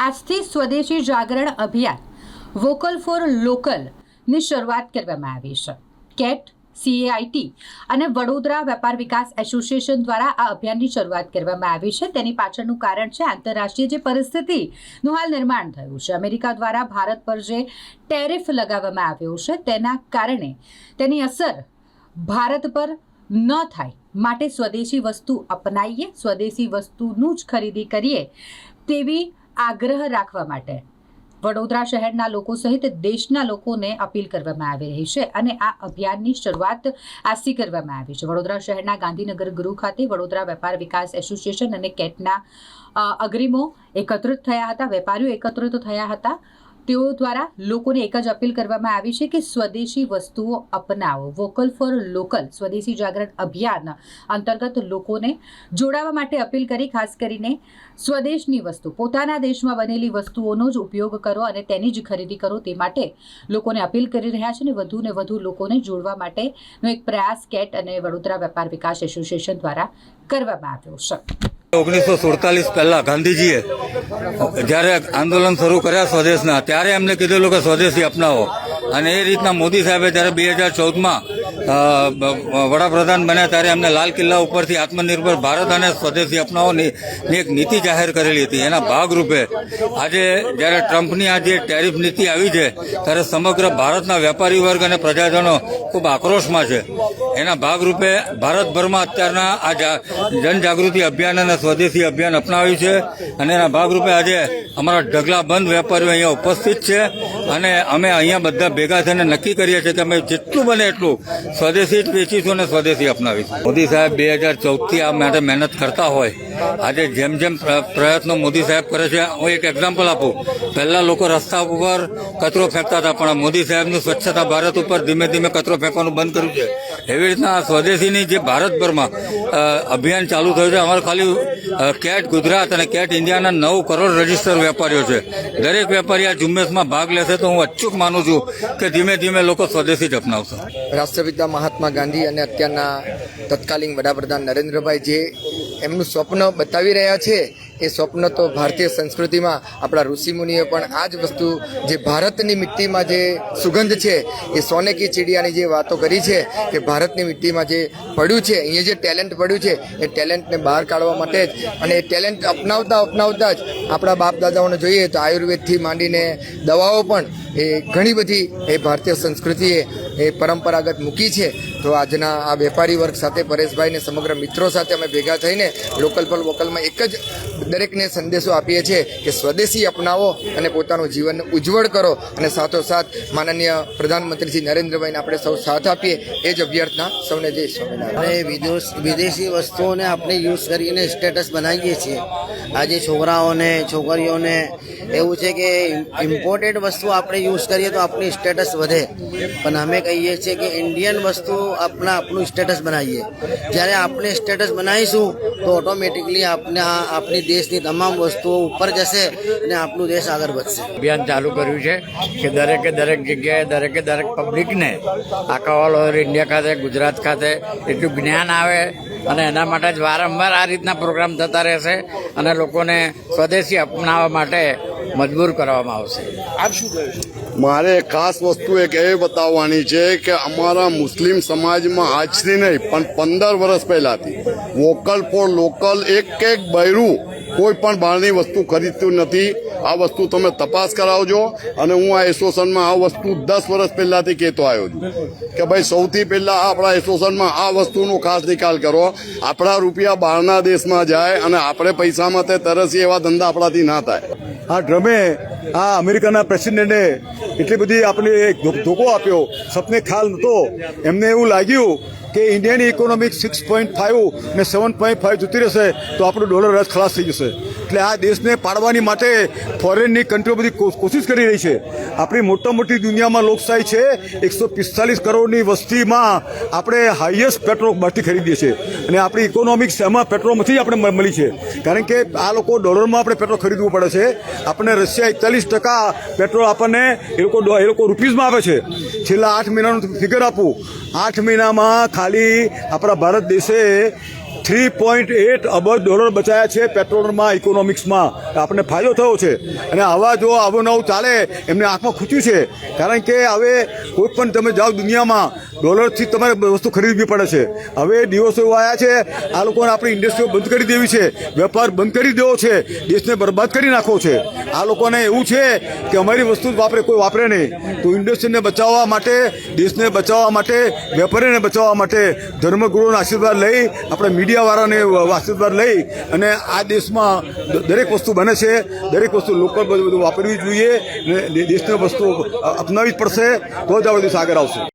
આજથી સ્વદેશી જાગરણ અભિયાન, વોકલ ફોર લોકલની શરૂઆત કરવામાં આવી છે. કેટ સીએઆઈટી અને વડોદરા વેપાર વિકાસ એસોસિએશન દ્વારા આ અભિયાનની શરૂઆત કરવામાં આવી છે. તેની પાછળનું કારણ છે આંતરરાષ્ટ્રીય જે પરિસ્થિતિનું હાલ નિર્માણ થયું છે. અમેરિકા દ્વારા ભારત પર જે ટેરિફ લગાવવામાં આવ્યો છે તેના કારણે તેની અસર ભારત પર ન થાય. માટે સ્વદેશી વસ્તુ અપનાવીએ સ્વદેશી વસ્તુનું જ ખરીદી કરીએ તેવી આગ્રહ રાખવા માટે. વડોદરા શહેરના લોકો સહિત દેશના લોકોને અપીલ કરવામાં આવી રહી છે અને આ અભિયાનની શરૂઆત આજથી કરવામાં આવી છે. વડોદરા શહેરના ગાંધીનગર ગૃહ ખાતે વડોદરા વેપાર વિકાસ એસોસિએશન અને કેટના અગ્રીમો એકત્રિત થયા હતા. વેપારીઓ એકત્રિત થયા હતા. તેઓ દ્વારા લોકોને એક જ અપીલ કરવામાં આવી છે કે સ્વદેશી વસ્તુઓ અપનાવો. વોકલ ફોર લોકલ, સ્વદેશી જાગરણ અભિયાન અંતર્ગત લોકોને જોડાવા માટે અપીલ કરી, ખાસ કરીને સ્વદેશની વસ્તુ. પોતાના દેશમાં બનેલી વસ્તુઓનો જ ઉપયોગ કરો અને તેની જ ખરીદી કરો તે માટે લોકોને અપીલ કરી રહ્યા છે અને વધુ ને વધુ લોકોને જોડવા માટેનો એક પ્રયાસ કેટ અને વડોદરા વેપાર વિકાસ એસોસિએશન દ્વારા કરવામાં આવ્યો છે. ઓગણીસો સુડતાલીસ પહેલા ગાંધીજીએ જ્યારે આંદોલન શરૂ કર્યા સ્વદેશના, ત્યારે એમને કીધેલું કે સ્વદેશી અપનાવો. અને એ રીતના મોદી સાહેબે જ્યારે બે હજાર ચૌદમાં વડાપ્રધાન બન્યા ત્યારે એમને લાલ કિલ્લા ઉપરથી આત્મનિર્ભર ભારત અને સ્વદેશી અપનાવવાની એક નીતિ જાહેર કરેલી હતી. એના ભાગરૂપે આજે જ્યારે ટ્રમ્પની આ જે ટેરિફ નીતિ આવી છે, ત્યારે સમગ્ર ભારતના વેપારી વર્ગ અને પ્રજાજનો ખૂબ આક્રોશમાં છે. એના ભાગરૂપે ભારતભરમાં અત્યારના આ જનજાગૃતિ અભિયાન અને સ્વદેશી અભિયાન અપનાવ્યું છે અને એના ભાગરૂપે આજે અમારા ઢગલા બંધ વેપારીઓ અહીંયા ઉપસ્થિત છે અને અમે અહીંયા બધા ભેગા થઈને નક્કી કરીએ છીએ કે અમે જેટલું બને એટલું સ્વદેશી જ વેચીશું અને સ્વદેશી અપનાવીશું. મોદી સાહેબ બે હજાર ચૌદથી આ માટે મહેનત કરતા હોય. આજે જેમ જેમ પ્રયત્નો મોદી સાહેબ કરે છે, હું એક એક્ઝામ્પલ આપું. પહેલા લોકો રસ્તા ઉપર કચરો ફેંકતા હતા, પણ મોદી સાહેબનું સ્વચ્છતા ભારત ઉપર ધીમે ધીમે કચરો ફેંકવાનું બંધ કર્યું છે. એવી રીતના સ્વદેશીની જે ભારતભરમાં અભિયાન ચાલુ થયું છે, અમારે ખાલી કેટ ગુજરાત અને કેટ ઇન્ડિયાના નવ કરોડ રજિસ્ટર વેપારીઓ છે. દરેક વેપારી આ ઝુંબેશમાં ભાગ લેશે તો હું અચૂક માનું છું કે ધીમે ધીમે લોકો સ્વદેશી જ અપનાવશે. રાષ્ટ્રપિતા મહાત્મા ગાંધી અને અત્યારના તત્કાલીન વડાપ્રધાન નરેન્દ્રભાઈ જે એમનું સ્વપ્ન બતાવી રહ્યા છે એ સ્વપ્ન તો ભારતીય સંસ્કૃતિમાં આપણા ઋષિમુનિએ પણ આ જ વસ્તુ જે ભારતની મિટ્ટીમાં જે સુગંધ છે, એ સોને કી ચીડિયાની જે વાતો કરી છે, કે ભારતની મિટ્ટીમાં જે પડ્યું છે, અહીંયા જે ટેલેન્ટ પડ્યું છે, એ ટેલેન્ટને બહાર કાઢવા માટે જ અને એ ટેલેન્ટ અપનાવતા અપનાવતા જ આપણા બાપ દાદાઓને જોઈએ તો આયુર્વેદથી માંડીને દવાઓ પણ એ ઘણી બધી એ ભારતીય સંસ્કૃતિએ એ પરંપરાગત મૂકી છે. તો આજના આ વેપારી વર્ગ સાથે પરેશભાઈને સમગ્ર મિત્રો સાથે અમે ભેગા થઈને લોકલ પર વોકલમાં એક જ દરેકને સંદેશો આપીએ છીએ કે સ્વદેશી અપનાવો અને પોતાનું જીવન ઉજ્જવળ કરો અને સાથોસાથ માનનીય પ્રધાનમંત્રી શ્રી નરેન્દ્રભાઈને આપણે સૌ સાથ આપીએ. એ જ અભ્યર્થના સૌને જય સ્વામિનારાયણ. અને વિદેશ વસ્તુઓને આપણે યુઝ કરીને સ્ટેટસ બનાવીએ છીએ. આજે છોકરાઓને, છોકરીઓને એવું છે કે ઇમ્પોર્ટેડ વસ્તુ આપણે યુઝ કરીએ તો આપણી સ્ટેટસ વધે. પણ અમે કહીએ છીએ કે ઇન્ડિયન વસ્તુ આપણા આપણું સ્ટેટસ બનાવીએ. જ્યારે આપણે સ્ટેટસ બનાવીશું, તો ઓટોમેટિકલી આપણે આપણી દેશની તમામ વસ્તુઓ ઉપર જશે અને આપણું દેશ આગળ વધશે. અભિયાન ચાલુ કર્યું છે કે દરેકે દરેક જગ્યાએ, દરેકે દરેક પબ્લિકને આખા ઓલ ઓવર ઇન્ડિયા ખાતે, ગુજરાત ખાતે એટલું જ્ઞાન આવે અને એના માટે જ વારંવાર આ રીતના પ્રોગ્રામ થતા રહેશે અને લોકોને સ્વદેશી અપનાવવા માટે મજબૂર કરવામાં આવશે. મારે ખાસ વસ્તુ એક એ બતાવવાની છે કે અમારા મુસ્લિમ સમાજમાં આજથી નહીં પણ પંદર વર્ષ પહેલાથી વોકલ ફોર લોકલ એક એક બૈરું કોઈ પણ બહારની વસ્તુ ખરીદતું નથી. આ વસ્તુ તમે તપાસ કરાવજો અને હું આ એસોસિએશનમાં આ વસ્તુ દસ વર્ષ પહેલાથી કહેતો આવ્યો છું કે ભાઈ સૌથી પહેલા આપણા એસોસિએશનમાં આ વસ્તુનો ખાસ નિકાલ કરો. આપણા રૂપિયા બહારના દેશમાં જાય અને આપણે પૈસામાં તે તરસી એવા ધંધા આપણાથી ના થાય. આ ડ્રમે આ અમેરિકાના પ્રેસિડેન્ટે એટલી બધી આપણે ધોકો આપ્યો. સપને ખ્યાલ નહોતો. એમને એવું લાગ્યું કે ઇન્ડિયાની ઇકોનોમિક સિક્સ પોઈન્ટ ફાઇવ ને સેવન પોઈન્ટ ફાઇવ જતી રહેશે તો આપણું ડોલર રસ ખલાસ થઈ જશે. એટલે આ દેશને પાડવાની માટે ફોરેનની કન્ટ્રીઓ બધી કોશિશ કરી રહી છે. આપણી મોટા મોટી દુનિયામાં લોકશાહી છે. એકસો પિસ્તાલીસ કરોડની વસ્તીમાં આપણે હાઈએસ્ટ પેટ્રોલ બહારથી ખરીદીએ છીએ. અને આપણી ઇકોનોમિક્સ એમાં પેટ્રોલમાંથી આપણે મળી છે. કારણ કે આ લોકો ડોલરમાં આપણે પેટ્રોલ ખરીદવું પડે છે. આપણને રશિયા એકતાલીસ ટકા પેટ્રોલ આપણને એ લોકો એ લોકો રૂપીઝમાં આપે છે. છેલ્લા આઠ મહિનાનું ફિગર આપું. આઠ મહિનામાં ખાલી આપણા ભારત દેશે થ્રી પોઈન્ટ એટ અબજ ડોલર બચાયા છે પેટ્રોલમાં, ઇકોનોમિક્સમાં. આપણને ફાયદો થયો છે. અને આવા જો અવનવ ચાલે, એમને આંખમાં ખૂચ્યું છે. કારણ કે હવે કોઈ પણ તમે જાઓ દુનિયામાં, ડોલરથી તમારે વસ્તુ ખરીદવી પડે છે. હવે દિવસો એવો આવ્યા છે, આ લોકોને આપણી ઇન્ડસ્ટ્રીઓ બંધ કરી દેવી છે. વેપાર બંધ કરી દેવો છે. દેશને બરબાદ કરી નાખવો છે. આ લોકોને એવું છે કે અમારી વસ્તુ વાપરે, કોઈ વાપરે નહીં. તો ઇન્ડસ્ટ્રીને બચાવવા માટે, દેશને બચાવવા માટે, વેપારીને બચાવવા માટે ધર્મગુરુનો આશીર્વાદ લઈ આપણે મીડિયાવાળાને વાસ્તવતા લઈ અને આ દેશમાં દરેક વસ્તુ બને છે, દરેક વસ્તુ લોકલ બધું વાપરવી જોઈએ અને દેશની વસ્તુ અપનાવવી જ પડશે, તો જ આ બધું આગળ આવશે.